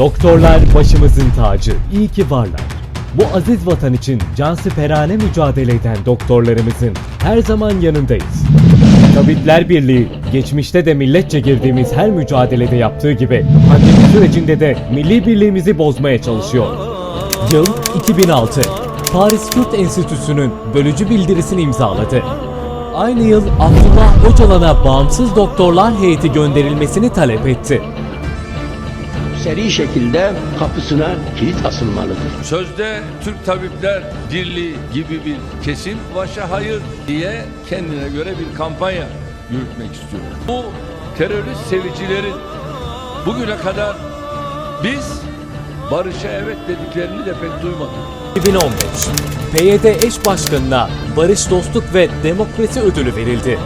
Doktorlar başımızın tacı, iyi ki varlar. Bu aziz vatan için cansiperane mücadele eden doktorlarımızın her zaman yanındayız. Tabipler Birliği, geçmişte de milletçe girdiğimiz her mücadelede yaptığı gibi pandemi sürecinde de milli birliğimizi bozmaya çalışıyor. Yıl 2006. Paris Kürt Enstitüsü'nün bölücü bildirisini imzaladı. Aynı yıl Abdullah Öcalan'a bağımsız doktorlar heyeti gönderilmesini talep etti. Seri şekilde kapısına kilit asılmalıdır. Sözde Türk Tabipler Birliği gibi bir kesim başa hayır diye kendine göre bir kampanya yürütmek istiyor. Bu terörist sevicilerin bugüne kadar biz barışa evet dediklerini de pek duymadık. 2015. PYD eş başkanına Barış Dostluk ve Demokrasi Ödülü verildi.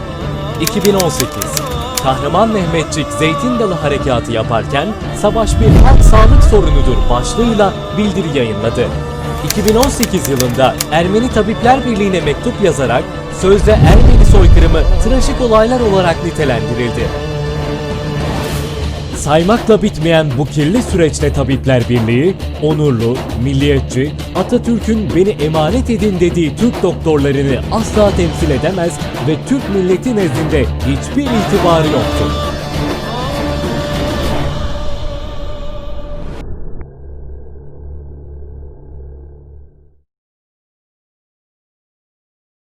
2018. Kahraman Mehmetçik Zeytin Dalı Harekatı yaparken savaş bir halk sağlık sorunudur başlığıyla bildiri yayınladı. 2018 yılında Ermeni Tabipler Birliği'ne mektup yazarak sözde Ermeni soykırımı trajik olaylar olarak nitelendirildi. Saymakla bitmeyen bu kirli süreçte Tabipler Birliği, onurlu, milliyetçi, Atatürk'ün beni emanet edin dediği Türk doktorlarını asla temsil edemez ve Türk milleti nezdinde hiçbir itibarı yoktur.